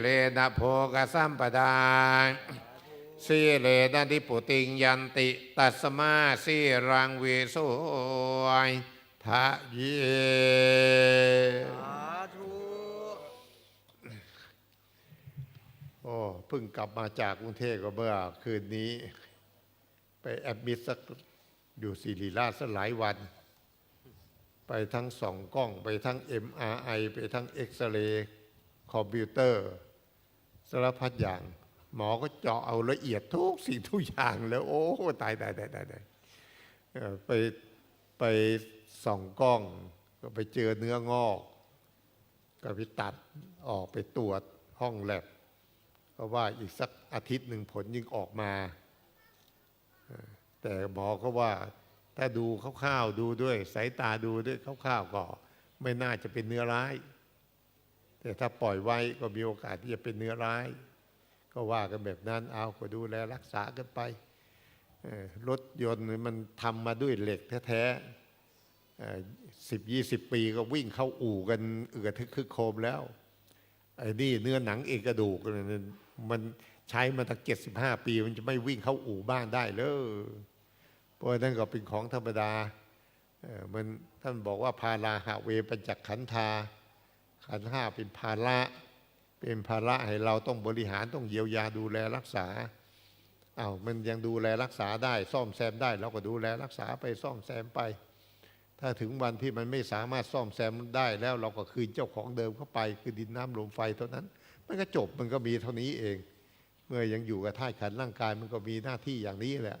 เลนะโภกสัมปดาสีเลนะทิปุติงยันติตัสมาสีรังเวโสยทะเยสาธุโอ้เพิ่งกลับมาจากกรุงเทพก็เมื่อคืนนี้ ไปแอดมิดสักอยู่ศิริราชสักหลายวัน ไปทั้งสองกล้อง ไปทั้ง MRI ไปทั้งเอ็กซเรย์ คอมพิวเตอร์สารพัดอย่าง หมอก็เจาะเอาละเอียดทุกสิ่งทุกอย่างแล้ว โอ้ตายตายตายตายตายไปไปส่องกล้อง ก็ไปเจอเนื้องอก ก็ไปตัดออกไปตรวจห้องแลบก็ว่าอีกสักอาทิตย์หนึ่งผลยิ่งออกมา แต่หมอก็ว่าถ้าดูคร่าวๆดูด้วย สายตาดูด้วยคร่าวๆก็ไม่น่าจะเป็นเนื้อร้าย แต่ถ้าปล่อยไว้ก็มีโอกาสที่จะเป็นเนื้อร้าย ก็ว่ากันแบบนั้นเอาก็ดูแลรักษากันไปรถยนต์มันทำมาด้วยเหล็กแท้ๆสิบยี่สิบปีก็วิ่งเข้าอู่กันเอือทึกคึกโคมแล้วไอ้นี่เนื้อหนังเอกกระดูกเนี่ยมันใช้มาตั้งเจ็ดสิบห้าปี มันจะไม่วิ่งเข้าอู่บ้านได้เลยเพราะนั้นก็เป็นของธรรมดามันท่านบอกว่าพาราหะเวปัญจขันธา ขันห้าเป็นภาระเป็นภาระให้เราต้องบริหารต้องเยียวยาดูแลรักษาอา้าวมันยังดูแลรักษาได้ ซ่อมแซมได้เราก็ดูแลรักษาไปซ่อมแซมไป ถ้าถึงวันที่มันไม่สามารถซ่อมแซมได้แล้วเราก็คืนเจ้าของเดิมเข้าไป คือดินน้ำลมไฟเท่านั้น มันก็จบมันก็มีเท่านี้เอง เมื่อยังอยู่กับธาตุขันร่างกายมันก็มีหน้าที่อย่างนี้แหละ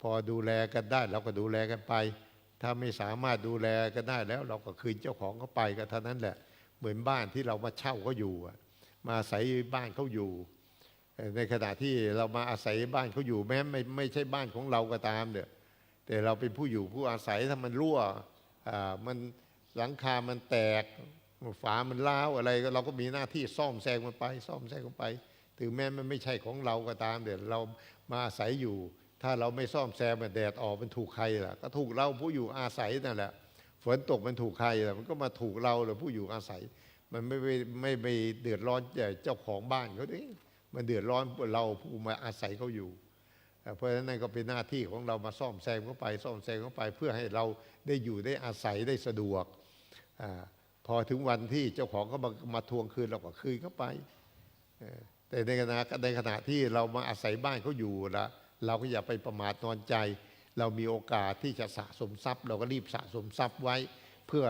พอดูแลกันได้เราก็ดูแลกันไป ถ้าไม่สามารถดูแลกันได้แล้วเราก็คืนเจ้าของเข้าไปก็เท่านั้นแหละ เหมือนบ้านที่เรามาเช่าเขาอยู่ มาอาศัยบ้านเขาอยู่ ในขณะที่เรามาอาศัยบ้านเขาอยู่ แม้ไม่ไม่ใช่บ้านของเราก็ตามเนี่ยแต่เราเป็นผู้อยู่ผู้อาศัยถ้ามันรั่วมันหลังคามันแตกฝามันร้าวอะไรก็เราก็มีหน้าที่ซ่อมแซมมันไป ซ่อมแซมมันไป ถึงแม้มันไม่ใช่ของเราก็ตามเดี๋ยวเรามาอาศัยอยู่ ถ้าเราไม่ซ่อมแซมมันแดดออกมันถูกใครล่ะ ก็ถูกเราผู้อยู่อาศัยนั่นแหละ ฝนตกมันถูกใครล่มันก็มาถูกเราหรือผู้อยู่อาศัย มันไม่ไม่ไม่ไม่เดือดร้อนเจ้าของบ้านเขาดิมันเดือดร้อนเราผู้มาอาศัยเขาอยู่ เพราะฉะนั้นก็เป็นหน้าที่ของเรามาซ่อมแซมเข้าไปซ่อมแซมเข้าไป เพื่อให้เราได้อยู่ได้อาศัยได้สะดวกอพอถึงวันที่เจ้าของเขามามาทวงคืนเราก็คืนเข้าไปแต่ในขณะในขณะที่เรามาอาศัยบ้านเขาอยู่ละเราก็อย่าไปประมาทนอนใจ เรามีโอกาสที่จะสะสมทรัพย์ เราก็รีบสะสมทรัพย์ไว้เพื่อ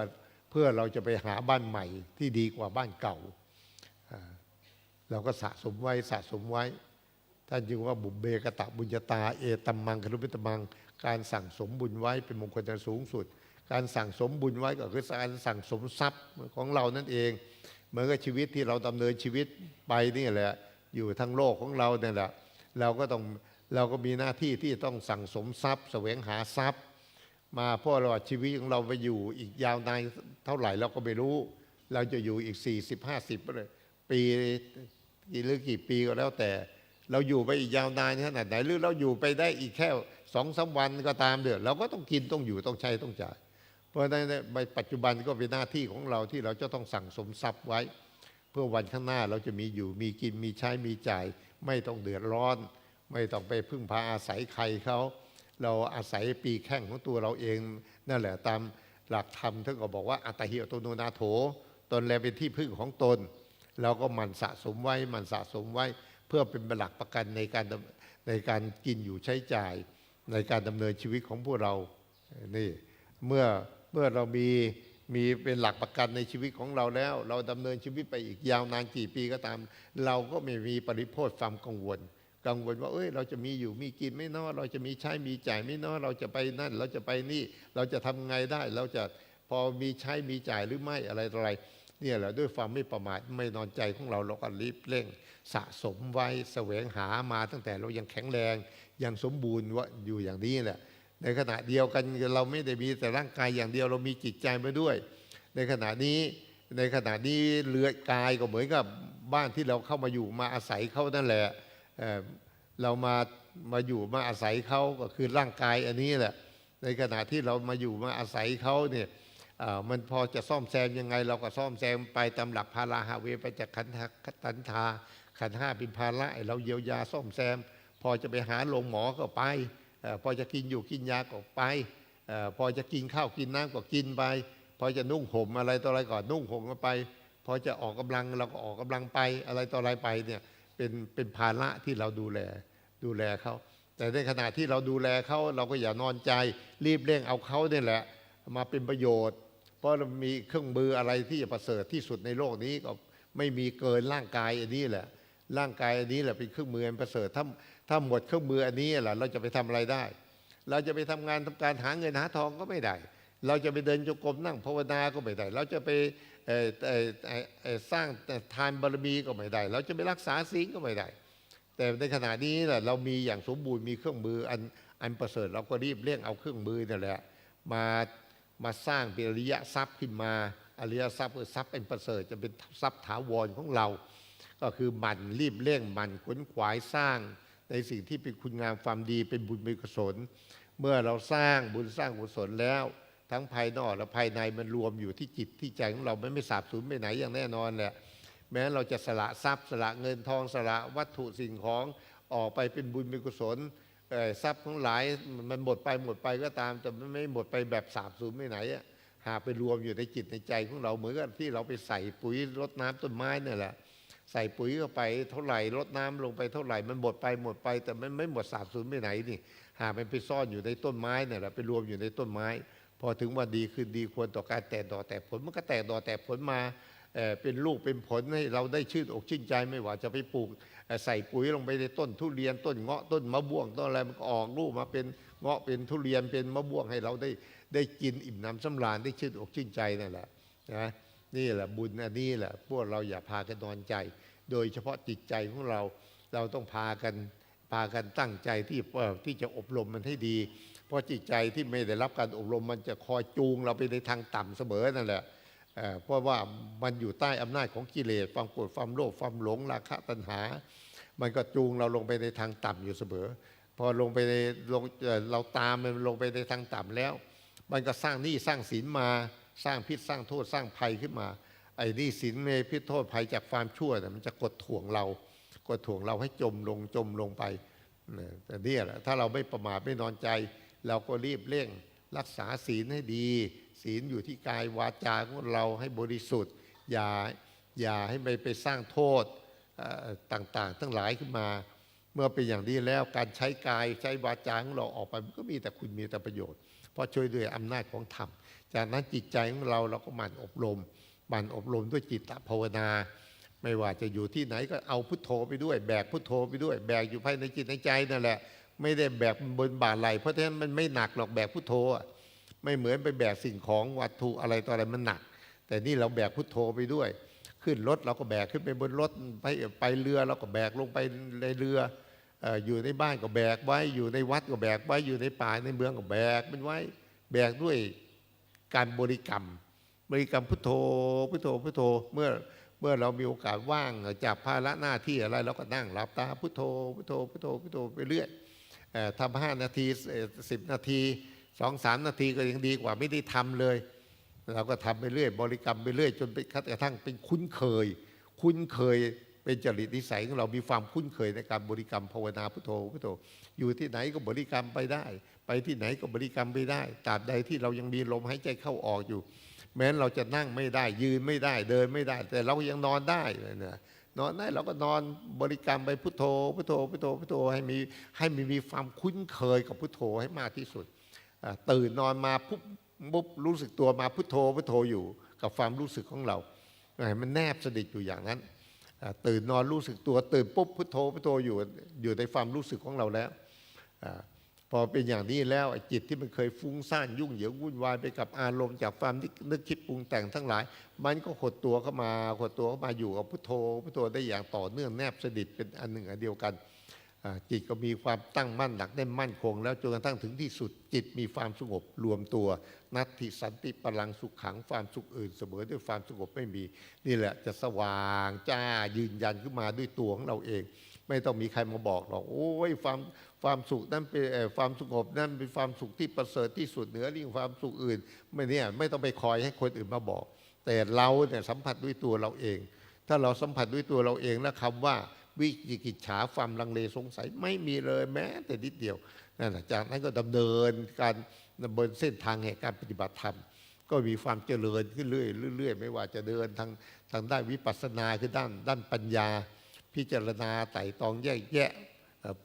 เพื่อเราจะไปหาบ้านใหม่ที่ดีกว่าบ้านเก่า เราก็สะสมไว้สะสมไว้ท่านจึงว่าบุเบกตะบุญญาตาเอตัมมังครุปิตมัง การสั่งสมบุญไว้เป็นมงคลอันสูงสุด การสั่งสมบุญไว้ก็คือการสั่งสมทรัพย์ของเรานั่นเองเหมือนกับชีวิตที่เราดำเนินชีวิตไปนี่แหละอยู่ทั้งโลกของเราเนี่ยแหละเราก็ต้อง เราก็มีหน้าที่ที่ต้องสั่งสมทรัพย์แสวงหาทรัพย์ มาเพราะเราชีวิตของเราไปอยู่อีกยาวนานเท่าไหร่เราก็ไม่รู้ เราจะอยู่อีก 40 50เลยปีกี่หรือกี่ปีก็แล้วแต่ เราอยู่ไปอีกยาวนานขนาดไหนหรือเราอยู่ไปได้อีกแค่สองสาวันก็ตามเดือดเราก็ต้องกินต้องอยู่ต้องใช้ต้องจ่าย เพราะฉะนั้นในปัจจุบันก็เป็นหน้าที่ของเราที่เราจะต้องสั่งสมทรัพย์ไว้ เพื่อวันข้างหน้าเราจะมีอยู่มีกินมีใช้มีจ่าย ไม่ต้องเดือดร้อน ไม่ต้องไปพึ่งพาอาศัยใครเขาเราอาศัยปีแข้งของตัวเราเอง นั่นแหละตามหลักธรรมท่านก็บอกว่าอัตหิอตโนนาโถ ตนแลเป็นที่พึ่งของตน เราก็มันสะสมไว้มันสะสมไว้ เพื่อเป็นหลักประกันในการในการกินอยู่ใช้จ่าย ในการดำเนินชีวิตของพวกเรานี่เมื่อเมื่อเรามีมีเป็นหลักประกันในชีวิตของเราแล้ว เราดำเนินชีวิตไปอีกยาวนานกี่ปีก็ตาม เราก็ไม่มีปริโภทความกังวล กังวลว่าเอ้ยเราจะมีอยู่มีกินไม่น้อยเราจะมีใช้มีจ่ายไม่น้อยเราจะไปนั่น เราจะไปนี่ เราจะทำไงได้ เราจะพอมีใช้มีจ่ายหรือไม่อะไรต่ออะไรเนี่ยแหละด้วยความไม่ประมาทไม่นอนใจของเราเราก็รีบเร่ง สะสมไว้แสวงหามาตั้งแต่เรายังแข็งแรงยังสมบูรณ์ว่าอยู่อย่างนี้แหละ ในขณะเดียวกันเราไม่ได้มีแต่ร่างกายอย่างเดียวเรามีจิตใจมาด้วย ในขณะนี้ในขณะนี้เรือกายก็เหมือนกับบ้านที่เราเข้ามาอยู่มาอาศัยเขานั่นแหละ เเรามามาอยู่มาอาศัยเขาก็คือร่างกายอันนี้แหละ ในขณะที่เรามาอยู่มาอาศัยเขาเนี่ยมันพอจะซ่อมแซมยังไง เราก็ซ่อมแซมไปตามหลักภาราหาเวไปจากขันธตันทาขันห้าเป็นภาระเราเยียวยาซ่อมแซม พอจะไปหาโรงหมอก็ไปอพอจะกินอยู่กินยาก็ไปอพอจะกินข้าวกินน้ำก็กินไป พอจะนุ่งห่มอะไรต่ออะไรก่อนนุ่งห่มก็ไป พอจะออกกำลังเราก็ออกกำลังไปอะไรต่ออะไรไปเนี่ย เป็นเป็นภาระที่เราดูแลดูแลเขาแต่ในขณะที่เราดูแลเขาเราก็อย่านอนใจ รีบเร่งเอาเขาเนี่ยแหละ มาเป็นประโยชน์ เพราะเรามีเครื่องมืออะไรที่จะประเสริฐที่สุดในโลกนี้ก็ไม่มีเกินร่างกายอันนี้แหละ ร่างกายอันนี้แหละเป็นเครื่องมืออันประเสริฐถ้าถ้าหมดเครื่องมืออันนี้แหละเราจะไปทำอะไรได้ เราจะไปทำงานทำการหาเงินหาทองก็ไม่ได้ เราจะไปเดินจงกรมนั่งภาวนาก็ไม่ได้ เราจะไป สร้างทานบารมีก็ไม่ได้ เราจะไปรักษาศีลก็ไม่ได้ แต่ในขณะนี้แหละเรามีอย่างสมบูรณ์มีเครื่องมืออันอันประเสริฐเราก็รีบเร่งเอาเครื่องมือนั่นแหละมามาสร้างเป็นอริยทรัพย์ขึ้นมาอริยทรัพย์คือทรัพย์เป็นประเสริฐจะเป็นทรัพย์ถาวรของเรา ก็คือหมั่นรีบเร่งหมั่นขวนขวายสร้าง ในสิ่งที่เป็นคุณงามความดีเป็นบุญเป็นกุศล เมื่อเราสร้างบุญสร้างกุศลแล้ว ทั้งภายนอกและภายในมันรวมอยู่ที่จิตที่ใจของเราไมันไม่สาบสูญไปไหนอย่างแน่นอนแหละแม้เราจะสละทรัพย์สละเงินทองสละวัตถุสิ่งของออกไปเป็นบุญเป็นกุศลทรัพย์ทั้งหลายมันหมดไปหมดไปก็ตาม แต่มันไม่หมดไปแบบสาบสูญไปไหนอะหากไปรวมอยู่ในจิตในใจของเราเหมือนกับที่เราไปใส่ปุ๋ยรดน้ำต้นไม้นี่แหละ ใส่ปุ๋ยเข้าไปเท่าไหร่ลดน้ำลงไปเท่าไหร่ มันหมดไปหมดไป แต่มันไม่หมดสาบสูญไปไหนนี่หากมันไปซ่อนอยู่ในต้นไม้นี่แหละไปรวมอยู่ในต้นไม้ พอถึงวันดีคืนดีควรต่อการแตกดอกแตกผลมันก็แตกดอกแตกผลมาเเป็นลูกเป็นผลให้เราได้ชื่นอกชื่นใจไม่ว่าจะไปปลูกใส่ปุ๋ยลงไปในต้นทุเรียนต้นเงาะต้นมะม่วงต้นอะไรมันก็ออกลูกมาเป็นเงาะเป็นทุเรียนเป็นมะม่วงให้เราได้ได้กินอิ่มหนำสำราญได้ชื่นอกชื่นใจนั่นแหละนะนี่แหละบุญอันนี้แหละพวกเราอย่าพากันนอนใจ โดยเฉพาะจิตใจของเราเราต้องพากันพากันตั้งใจที่ที่จะอบรมมันให้ดี เพราะจิตใจที่ไม่ได้รับการอบรม มันจะคอยจูงเราไปในทางต่ำเสมอนั่นแหละเพราะว่ามันอยู่ใต้อำนาจของกิเลสความโกรธความโลภความหลงราคะตัณหา มันก็จูงเราลงไปในทางต่ำอยู่เสมอ พอลงไปในลงเราตามมันลงไปในทางต่ำแล้ว มันก็สร้างหนี้สร้างศีลมาสร้างพิษสร้างโทษสร้างภัยขึ้นมา ไอ้หนี่สินเมพิษโทษภัยจากความชั่วเนี่มันจะกดถ่วงเรา กดถ่วงเราให้จมลงจมลงไปแต่เนี่ยแหละถ้าเราไม่ประมาทไม่นอนใจ เราก็รีบเร่งรักษาศีลให้ดี ศีลอยู่ที่กายวาจาของเราให้บริสุทธิ์ อย่าอย่าให้ไปไปสร้างโทษต่างๆ ทั้งหลายขึ้นมา เมื่อเป็นอย่างนี้แล้วการใช้กายใช้วาจาของเราออกไปมันก็มีแต่คุณมีแต่ประโยชน์ เพราะช่วยด้วยอำนาจของธรรม จากนั้นจิตใจของเราเราก็หมั่นอบรมหมั่นอบรมด้วยจิตตภาวนา ไม่ว่าจะอยู่ที่ไหนก็เอาพุทโธไปด้วย แบกพุทโธไปด้วย แบกอยู่ภายในจิตในใจนั่นแหละ ไม่ได้แบกบนบ่าไหลเพราะฉะนั้นมันไม่หนักหรอกแบกพุทโธอะไม่เหมือนไปแบกสิ่งของวัตถุอะไรต่ออะไรมันหนัก แต่นี่เราแบกพุทโธไปด้วย ขึ้นรถเราก็แบกขึ้นไปบนรถไปไปเรือเราก็แบกลงไปในเรืออยู่ในบ้านก็แบกไว้ อยู่ในวัดก็แบกไว้อยู่ในป่าในเมืองก็แบกมันไว้ แบกด้วยการบริกรรม บริกรรมพุทโธพุทโธพุทโธเมื่อเมื่อเรามีโอกาสว่างจากภาระหน้าที่อะไรเราก็นั่งหลับตาพุทโธพุทโธพุทโธพุทโธไปเรื่อย ทำห้านาทีสิบนาทีสองสามนาทีก็ยังดีกว่าไม่ได้ทำเลย เราก็ทำไปเรื่อย บริกรรมไปเรื่อย จนไปกระทั่งเป็นคุ้นเคย คุ้นเคยเป็นจริตนิสัยของเรามีความคุ้นเคยในการบริกรรมภาวนาพุทโธพุทโธ อยู่ที่ไหนก็บริกรรมไปได้ ไปที่ไหนก็บริกรรมไปได้ตราบใดที่เรายังมีลมหายใจเข้าออกอยู่ แม้เราจะนั่งไม่ได้ยืนไม่ได้เดินไม่ได้ แต่เรายังนอนได้เลยเนี่ย นอนได้เราก็นอนบริกรรมไปพุทโธพุทโธพุทโธพุทโธให้มีให้มีมีความคุ้นเคยกับพุทโธให้มากที่สุด ตื่นนอนมาปุ๊บปุ๊บรู้สึกตัวมาพุทโธพุทโธอยู่กับความรู้สึกของเราให้มันแนบสนิทอยู่อย่างนั้น ตื่นนอนรู้สึกตัวตื่นปุ๊บพุทโธพุทโธอยู่อยู่ในความรู้สึกของเราแล้ว พอเป็นอย่างนี้แล้วจิตที่มันเคยฟุ้งซ่านยุ่งเหยิงวุ่นวายไปกับอารมณ์จากความนึกคิดปรุงแต่งทั้งหลาย มันก็หดตัวเข้ามาหดตัวเข้ามาอยู่กับพุทโธพุทโธได้อย่างต่อเนื่องแนบสนิทเป็นอันหนึ่งอันเดียวกันจิตก็มีความตั้งมั่นหนักแน่นมั่นคง แล้วจนกระทั่งถึงที่สุดจิตมีความสงบรวมตัว นัตติสันติพลังสุขขังความสุขอื่นเสมอด้วยความสงบไม่มี นี่แหละจะสว่างจ้ายืนยันขึ้นมาด้วยตัวของเราเอง ไม่ต้องมีใครมาบอกหรอกโอ้ยความความสุขนั้นเป็นความสงบนั้นเป็นความสุขที่ประเสริฐที่สุดเหนือเรื่องความสุขอื่น ไม่เนี่ยไม่ต้องไปคอยให้คนอื่นมาบอก แต่เราเนี่ยสัมผัสด้วยตัวเราเอง ถ้าเราสัมผัสด้วยตัวเราเองแล้วคำว่าวิจิกิจฉาความลังเลสงสัยไม่มีเลยแม้แต่นิดเดียวนั่นจากนั้นก็ดำเนินการดำเนินเส้นทางแห่งการปฏิบัติธรรม ก็มีความเจริญขึ้นเรื่อยเรื่อยๆไม่ว่าจะเดินทางทางด้านวิปัสสนาคือด้านด้านปัญญา พิจารณาไต่ตองแยกแยะ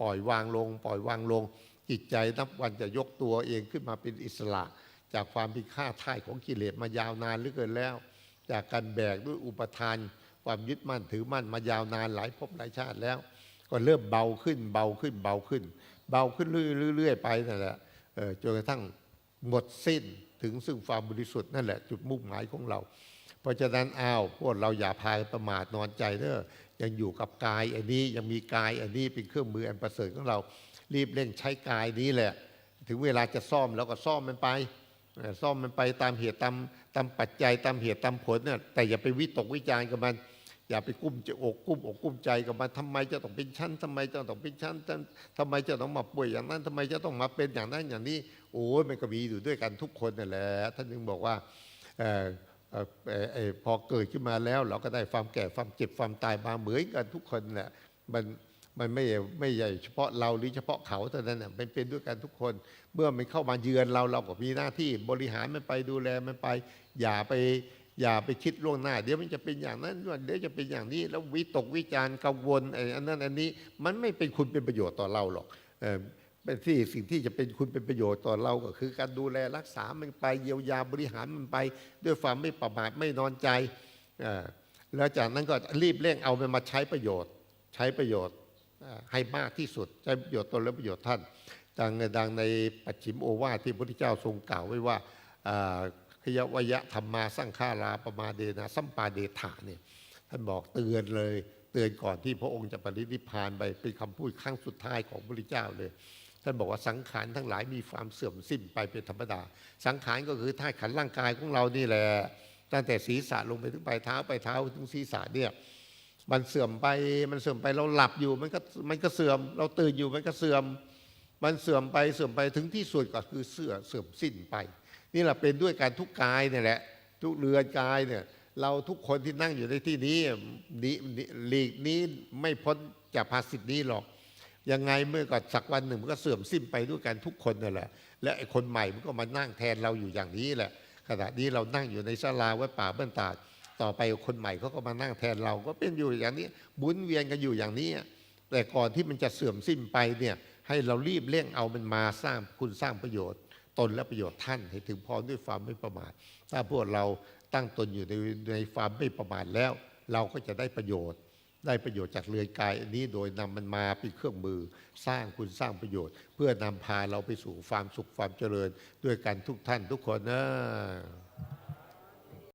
ปล่อยวางลง ปล่อยวางลง จิตใจนับวันจะยกตัวเองขึ้นมาเป็นอิสระ จากความเป็นข้าท่ายของกิเลสมายาวนานเหลือเกินแล้ว จากการแบกด้วยอุปทาน ความยึดมั่นถือมั่นมายาวนานหลายภพหลายชาติแล้ว ก็เริ่มเบาขึ้นเบาขึ้นเบาขึ้น เบาขึ้นเรื่อยๆไปนั่นแหละจนกระทั่งหมดสิ้นถึงซึ่งความบริสุทธิ์นั่นแหละจุดมุ่งหมายของเรา เพราะฉะนั้นอ้าวพวกเราอย่าพาประมาทนอนใจเด้อ ยังอยู่กับกายอันนี้ยังมีกายอันนี้เป็นเครื่องมืออันประเสริฐของเรา รีบเร่งใช้กายนี้แหละ ถึงเวลาจะซ่อมเราก็ซ่อมมันไปซ่อมมันไปตามเหตุตามตามปัจจัยตามเหตุตามผลเนี่ยแต่อย่าไปวิตกวิจารณ์กับมันอย่าไปกุ้มจะอกกุ้มอกกุ้มใจกับมันทำไมจะต้องเป็นชั้นทำไมจะต้องเป็นชั้นทำไมจะต้องมาป่วยอย่างนั้นทำไมจะต้องมาเป็นอย่างนั้นอย่างนี้ โอ้ยมันก็มีอยู่ด้วยกันทุกคนนั่นแหละท่านจึงบอกว่า พอเกิดขึ้นมาแล้ว เราก็ได้ความแก่ความเจ็บความตายมาเหมือนกันทุกคนแหละมันมันไม่ไม่ใหญ่เฉพาะเราหรือเฉพาะเขาเท่านั้นน่ะมันเป็นด้วยกันทุกคน เมื่อมันเข้ามาเยือนเราเราก็มีหน้าที่บริหารมันไปดูแลมันไป อย่าไปอย่าไปคิดล่วงหน้า เดี๋ยวมันจะเป็นอย่างนั้นเดี๋ยวจะเป็นอย่างนี้ แล้ววิตกวิจารณ์กังวลอ้อันนั้นอันนี้มันไม่เป็นคุณเป็นประโยชน์ต่อเราหรอก เป็นที่สิ่งที่จะเป็นคุณเป็นประโยชน์ต่อเราก็คือ การดูแลรักษามันไปเยียวยาบริหารมันไป ด้วยความไม่ประมาทไม่นอนใจแล้วจากนั้นก็รีบเร่งเอามันมาใช้ประโยชน์ ใช้ประโยชน์ให้มากที่สุดใช้ประโยชน์ตนและประโยชน์ท่านดังดังในปัจฉิมโอวาทที่พระพุทธเจ้าทรงกล่าวไว้ว่าอ่าขยวยะธรรมาสังฆาราปมาเดนะสัมปาเดถาเนี่ยท่านบอกเตือนเลย เตือนก่อนที่พระองค์จะปรินิพพานไปเป็นคำพูดครั้งสุดท้ายของพระพุทธเจ้าเลย ท่านบอกว่าสังขารทั้งหลายมีความเสื่อมสิ้นไปเป็นธรรมดา สังขารก็คือธาตุขันร่างกายของเรานี่แหละตั้งแต่ศีรษะลงไปถึงปลายเท้าปลายเท้าถึงศีรษะเนี่ยมันเสื่อมไปมันเสื่อมไปเราหลับอยู่มันก็มันก็เสื่อม เราตื่นอยู่มันก็เสื่อม มันเสื่อมไปเสื่อมไปถึงที่สุดก็คือเสื่อเสื่อมสิ้นไป นี่แหละเป็นด้วยการทุกกายเนี่ยแหละ ทุกเรือนกายเนี่ยเราทุกคนที่นั่งอยู่ในที่นี้นี้หลีกนี้ไม่พ้นจากภาสิทนี้หรอก ยังไงเมื่อก่อนสักวันหนึ่งมันก็เสื่อมสิ้นไปด้วยกันทุกคนนั่นแหละ และไอ้คนใหม่มันก็มานั่งแทนเราอยู่อย่างนี้แหละ ขณะนี้เรานั่งอยู่ในศาลาวัดป่าบ้านตาดต่อไปคนใหม่เขาก็มานั่งแทนเราก็เป็นอยู่อย่างนี้บุญเวียนกันอยู่อย่างนี้ แต่ก่อนที่มันจะเสื่อมสิ้นไปเนี่ยให้เรารีบเร่งเอามันมาสร้างคุณสร้างประโยชน์ ตนและประโยชน์ท่านให้ถึงพร้อมด้วยความไม่ประมาทถ้าพวกเราตั้งตนอยู่ในในความไม่ประมาทแล้ว เราก็จะได้ประโยชน์ ได้ประโยชน์จากเรือนกายอันนี้โดยนำมันมาเป็นเครื่องมือสร้างคุณสร้างประโยชน์ เพื่อนำพาเราไปสู่ความสุขความเจริญ ด้วยกันทุกท่านทุกคนนะ